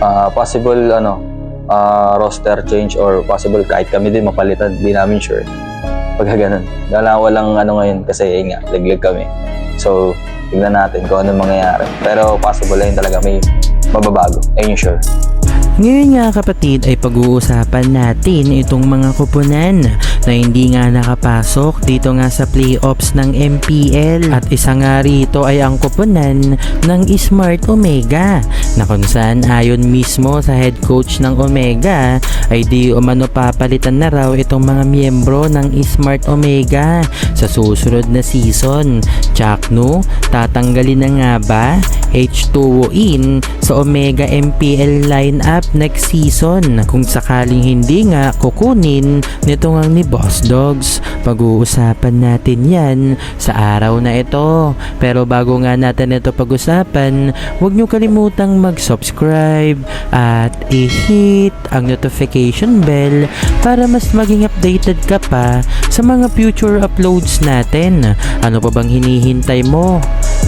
ah, possible ano ah, roster change or possible kahit kami din mapalitan, di namin sure. Pagka ganun. Wala, walang ano ngayon kasi yun nga, laglag kami. So, tignan natin kung ano mangyayari. Pero possible lang talaga may mababago. Ayun sure. Ngayon nga kapatid ay pag-uusapan natin itong mga kupunan na hindi nga nakapasok dito nga sa playoffs ng MPL at isa nga rito ay ang kupunan ng Smart Omega na kung ayon mismo sa head coach ng Omega ay di umano papalitan na raw itong mga miyembro ng Smart Omega sa susunod na season. Chakno, tatanggalin na nga ba H2O in sa Omega MPL lineup next season kung sakaling hindi nga kukunin nito nga ni Boss Dogs. Pag-uusapan natin yan sa araw na ito. Pero bago nga natin ito pag-usapan, huwag nyo kalimutang mag-subscribe at i-hit ang notification bell para mas maging updated ka pa sa mga future uploads natin. Ano pa bang hinihintay mo?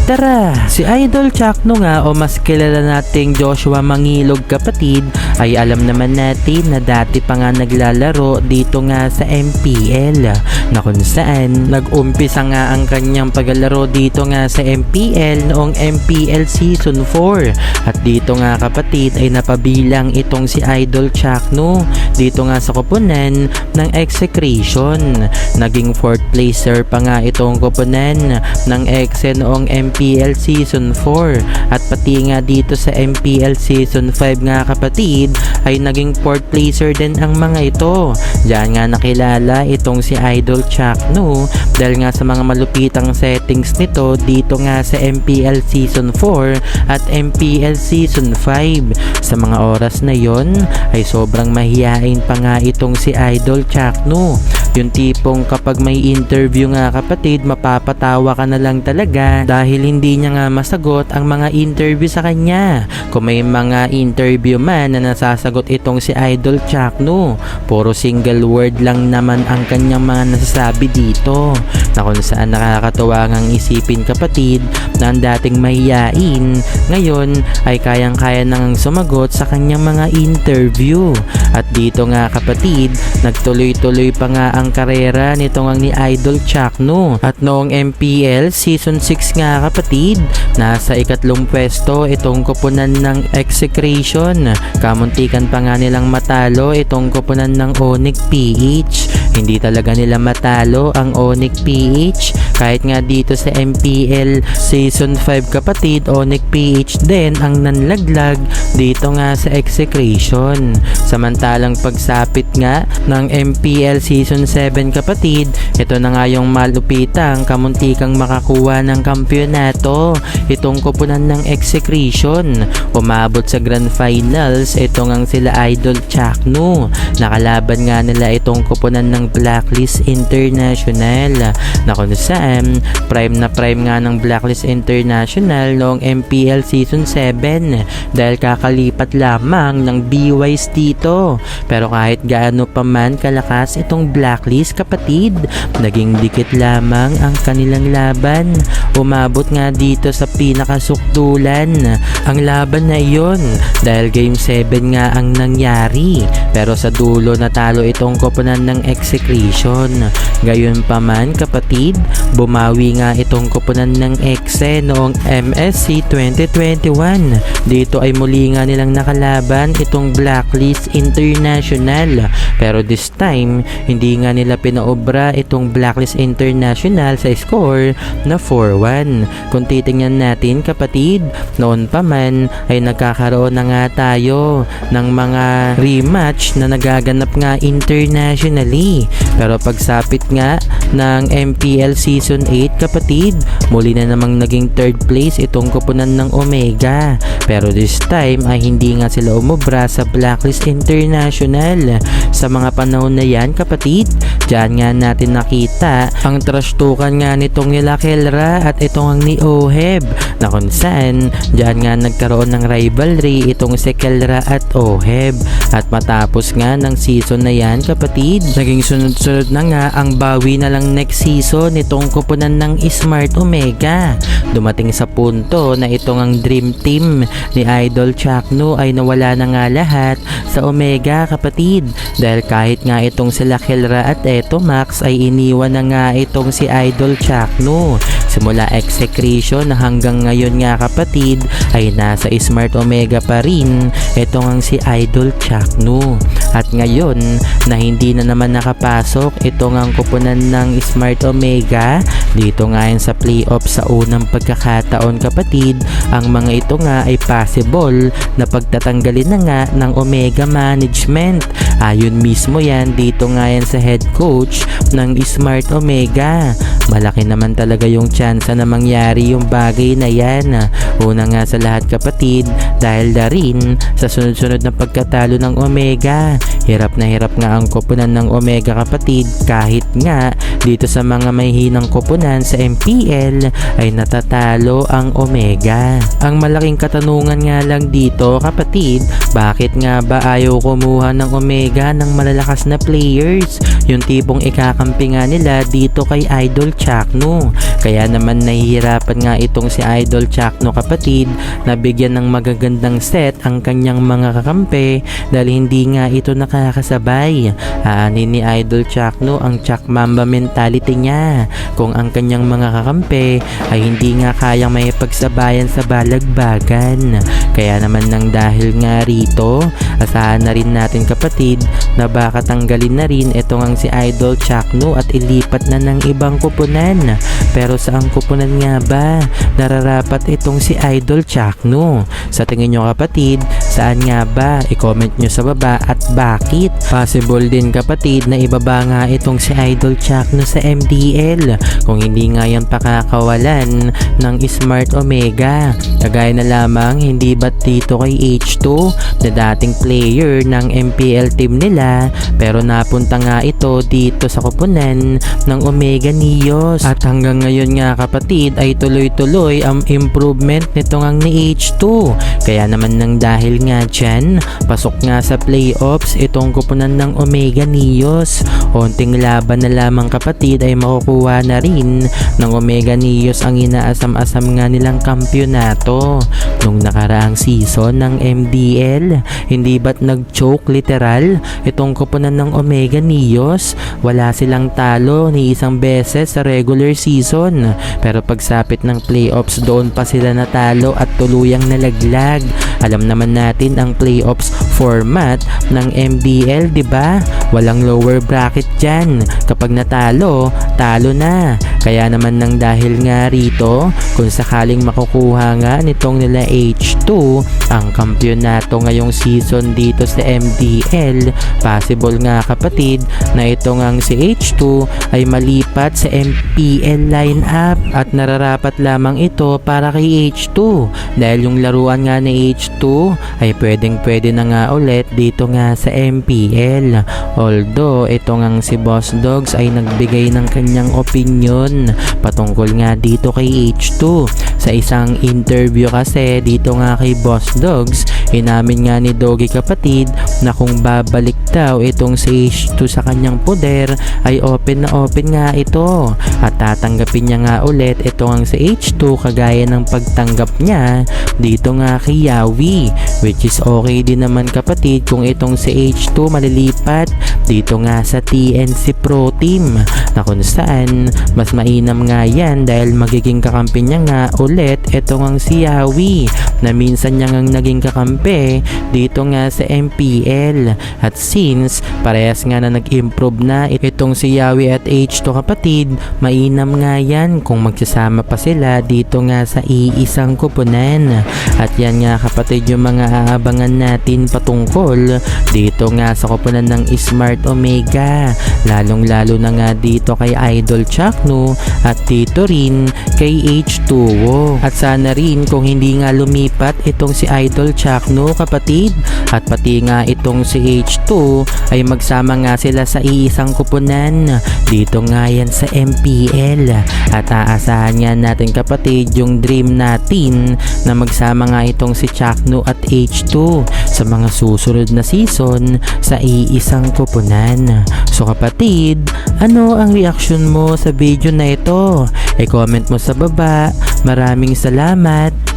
Tara, si Idol Chakno nga o mas kilala nating Joshua Mangilog kapatid. Ay alam naman natin na dati pa nga naglalaro dito nga sa MPL na kung saan? Nag-umpisa nga ang kanyang paglalaro dito nga sa MPL noong MPL Season 4 at dito nga kapatid ay napabilang itong si Idol Chakno dito nga sa koponan ng execration. Naging fourth placer pa nga itong koponan ng exe noong MPL Season 4 at pati nga dito sa MPL Season 5 nga kapatid ay naging fourth placer din ang mga ito. Diyan nga nakilala itong si Idol Chakno dahil nga sa mga malupitang settings nito dito nga sa MPL Season 4 at MPL Season 5. Sa mga oras na yon ay sobrang mahihain pa nga itong si Idol Chakno. Yung tipong kapag may interview nga kapatid, mapapatawa ka na lang talaga dahil hindi niya nga masagot ang mga interview sa kanya. Kung may mga interview man na nasasagot itong si Idol Chakno, puro single word lang naman ang kanyang mga nasasabi dito. Na kung saan nakakatuwa ngang isipin kapatid na ang dating mahiyain, ngayon ay kayang-kaya nang sumagot sa kanyang mga interview. At dito nga kapatid, nagtuloy-tuloy pa nga ang karera nito nga ni Idol Chakno. At noong MPL Season 6 nga kapatid, nasa ikatlong pwesto itong koponan ng execration. Kamuntikan pa nga nilang matalo itong koponan ng Onyx PH. Hindi talaga nila matalo ang Onyx PH kahit nga dito sa MPL Season 5 kapatid, Onyx PH din ang nanlaglag dito nga sa execration. Samantalang pagsapit nga ng MPL Season 7 kapatid, ito na nga yung malupitang kamuntikang makakuha ng kampyonato. Itong kupunan ng execration. Umabot sa Grand Finals, ito nga sila Idol Chakno. Nakalaban nga nila itong kupunan ng Blacklist International na kung saan prime na prime nga ng Blacklist International noong MPL Season 7 dahil kakalipat lamang ng BYs dito. Pero kahit gaano pa man kalakas itong Blacklist kapatid, naging dikit lamang ang kanilang laban. Umabot nga dito sa pinakasukdulan ang laban na iyon dahil Game 7 nga ang nangyari. Pero sa dulo natalo itong koponan ng execration. Gayon pa man kapatid, bumawi nga itong koponan ng exe noong MSC 2021. Dito ay muli nga nilang nakalaban itong Blacklist International. Pero this time, hindi nga nila pinaobra itong Blacklist International sa score na 4-1. Kung titingnan natin kapatid, noon pa man ay nagkakaroon na nga tayo ng mga rematch na nagaganap nga internationally. Pero pagsapit nga ng MPL Season 8 kapatid, muli na namang naging third place itong kupunan ng Omega. Pero this time ay hindi nga sila umubra sa Blacklist International. Sa mga panahon na yan kapatid, Diyan nga natin nakita ang trastukan nga nitong nila Kelra at itong ang ni Oheb na kung saan diyan nga nagkaroon ng rivalry itong si Kelra at Oheb at matapos nga ng season na yan kapatid naging sunod-sunod na nga ang bawi na lang next season nitong kupunan ng Smart Omega. Dumating sa punto na itong ang dream team ni Idol Chakno ay nawala na nga lahat sa Omega kapatid. Dahil kahit nga itong sila Kelra at Eto Max ay iniwan na nga itong si Idol Chakno simula execration na hanggang ngayon nga kapatid ay nasa Smart Omega pa rin. Itong ang si Idol Chakno at ngayon na hindi na naman nakapasok itong ang kupunan ng Smart Omega. Dito nga yan sa playoff sa unang pagkakataon kapatid. Ang mga ito nga ay possible na pagtatanggalin na nga ng Omega Management. Ayon mismo yan dito nga yan sa head coach ng Smart Omega. Malaki naman talaga yung tsansa na mangyari yung bagay na yan una nga sa lahat kapatid dahil na rin sa sunod-sunod na pagkatalo ng Omega hirap na hirap nga ang koponan ng Omega kapatid kahit nga dito sa mga may hinang koponan sa MPL ay natatalo ang Omega. Ang malaking katanungan nga lang dito kapatid, bakit nga ba ayaw kumuha ng Omega ng malalakas na players? Yung tipong ikakampi nga nila dito kay Idol Chakno. Kaya naman nahihirapan nga itong si Idol Chakno kapatid na bigyan ng magagandang set ang kanyang mga kakampi dahil hindi nga ito nakakasabay. Aanin ni Idol Chakno ang Chak Mamba mentality niya kung ang kanyang mga kakampi ay hindi nga kayang may pagsabayan sa balagbagan. Kaya naman nang dahil nga rito, asahan na rin natin kapatid na baka tanggalin na rin itong ang si Idol Chakno at ilipat na ng ibang kupunan. Pero saang kupunan nga ba nararapat itong si Idol Chakno? Sa tingin nyo kapatid, saan nga ba? I-comment nyo sa baba at bakit? Possible din kapatid na ibaba nga itong si Idol Chakno sa MDL kung hindi nga yan pakakawalan ng Smart Omega. Kagaya na lamang hindi ba't dito kay H2 na dating player ng MPL team nila pero napunta nga ito dito sa kupunan ng Omega Nios at hanggang ngayon nga kapatid ay tuloy-tuloy ang improvement nitong ang ni H2 kaya naman nang dahil nga dyan pasok nga sa playoffs itong kupunan ng Omega Nios. Onting laban na lamang kapatid ay makukuha na rin ng Omega Nios ang inaasam-asam nga nilang kampyonato. Nung nakaraang season ng MDL hindi ba't nag-choke literal itong kupunan ng Omega Nios? Wala silang talo ni isang beses sa regular season. Pero pagsapit ng playoffs doon pa sila natalo at tuluyang nalaglag. Alam naman natin ang playoffs format ng MDL 'di ba? Walang lower bracket dyan. Kapag natalo talo na. Kaya naman nang dahil nga rito kung sakaling makukuha nga nitong nila H2 ang kampyonato ngayong season dito sa MDL possible nga kapatid na ito ngang si H2 ay malipat sa MPL lineup at nararapat lamang ito para kay H2 dahil yung laruan nga ni H2 ay pwedeng pwede na nga ulit dito nga sa MPL although ito ngang si Boss Dogs ay nagbigay ng kanyang opinion patungkol nga dito kay H2 sa isang interview kasi dito nga kay Boss Dogs inamin nga ni Doggy kapatid na kung babalik daw itong si H2 sa kanyang poder ay open na open nga ito. At tatanggapin niya nga ulit ito ang si H2 kagaya ng pagtanggap niya dito nga kay Yawi which is okay din naman kapatid kung itong si H2 malilipat dito nga sa TNC Pro Team na kung saan mas mainam nga yan dahil magiging kakampi niya nga ulit itong ang si Yawi na minsan niya ngang naging kakampi dito nga sa MPL at since parehas nga na nag-improve na itong si Yawi at H2 kapatid mainam nga yan kung magsasama pa sila dito nga sa iisang kupunan. At yan nga kapatid yung mga aabangan natin patungkol dito nga sa kupunan ng Smart Omega. Lalong lalo na nga dito kay Idol Chakno at dito rin kay H2O ito. At sana rin kung hindi nga lumipat itong si Idol Chakno kapatid at pati nga itong si H2 ay magsama nga sila sa iisang kupunan dito nga yan sa MPL at aasahan nga natin kapatid yung dream natin na magsama nga itong si Chakno at H2 sa mga susunod na season sa iisang kupunan. So kapatid, ano ang reaction mo sa video na ito? E comment mo sa baba. Maraming salamat.